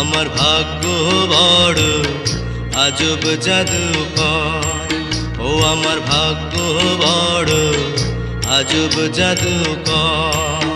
আমার ভাগ্য বড় আজব জাদুকর। ও আমার ভাগ্য বড় আজব জাদুকর।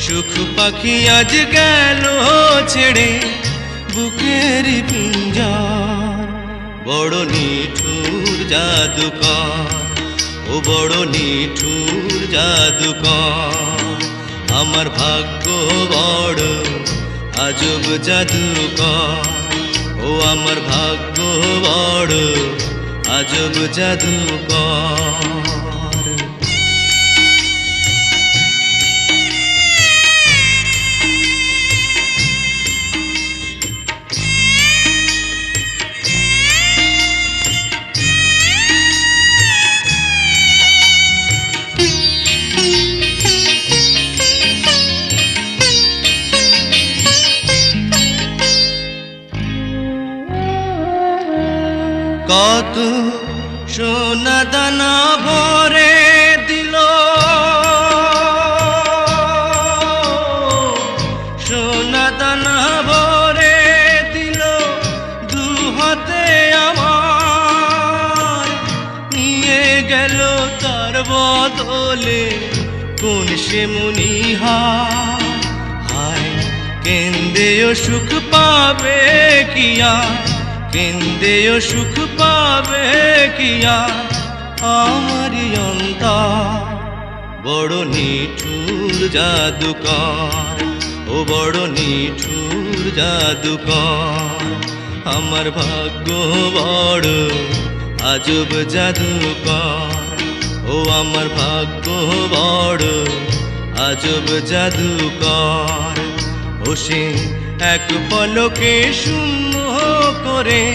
সুখ পাখি আজ গেল ছেড়ে, বুকের পিঞ্জার। বড় নিঠুর জাদুকর, ও বড় নিঠুর জাদুকর। আমার ভাগ্য বড়, আজব জাদুকর। ও আমার ভাগ্য বড়, আজব জাদুকর। সোনা দানা ভরে দিল। সোনা দানা ভরে দিল দু হাতে আমার। নিয়ে গেল তার বদলে কোন সে মুনিহা। হায় কেন্দ্রেও সুখ পাবে কিয়া কেন্দ্রেও সুখ পাবে কিয়া আমার অন্তর। বড় নিঠুর জাদুকর, ও বড় নিঠুর জাদুকর। আমার ভাগ্য বড়, আজব জাদুকর। ও আমার ভাগ্য বড়, আজব জাদুকর। ও সে এক পলকে শূন্য করে